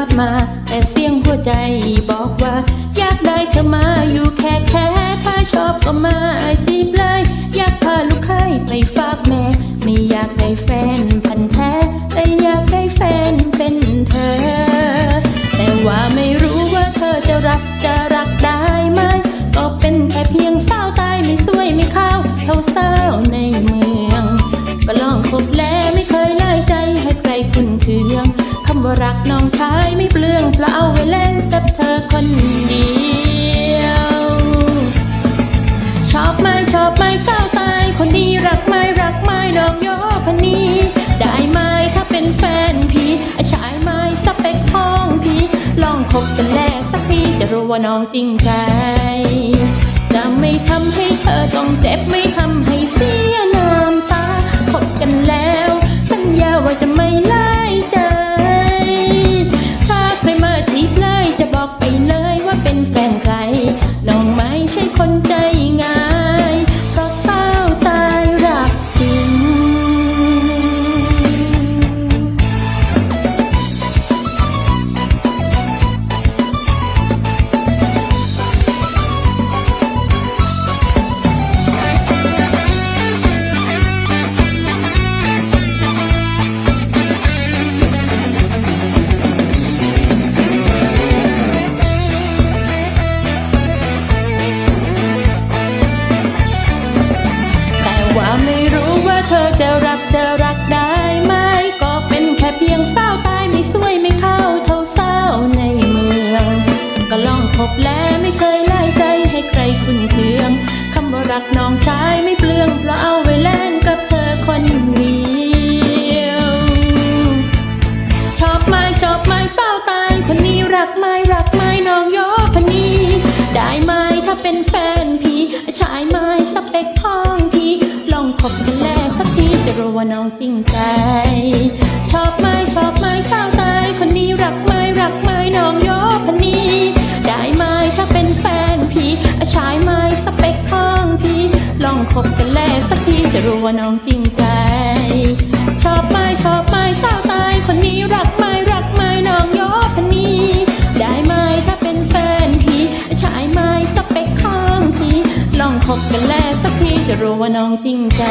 อดมา แต่เสียงหัวใจบอกว่า อยากได้เธอมาอยู่แค่แค่ถ้าชอบก็มาจีบเลยำว่ารักน้องชายไม่เปลืองเพราะเอาไว้แลกกับเธอคนเดียว ชอบไหมชอบไหมสาตายคนนี้รักไหมรักไหมดอกยอพันนี้ได้ไหมถ้าเป็นแฟนพี่ชายไหมสเปคของพี่ลองคบกันแลสักทีจะรู้ว่าน้องจริงใจจะไม่ทำให้เธอต้องเจ็บไม่ทำให้เสีย บแลไม่เคยไล่ใจให้ใครคุ้นเคืองคำว่ารักน้องชายไม่เปลืองเพราะเอาไว้แลกกับเธอคนเดียวชอบไหมชอบไหมสาตายคนนี้รักไหมรักไหมน้องยอพนนี้ได้ไหมถ้าเป็นแฟนพี่ชายไหมสเปคของพี่ลองคบกันแลสักทีจะรู้ว่าน้องจริงใจ คบกันแล้วสักทีจะรู้ว่าน้องจริงใจ ชอบไม่ชอบไม่สาวตายคนนี้รักไม่รักไม่น้องยอคนนี้ ได้ไหมถ้าเป็นแฟนทีชายไม่สเปคข้างทีลองคบกันแล้วสักทีจะรู้ว่าน้องจริงใจ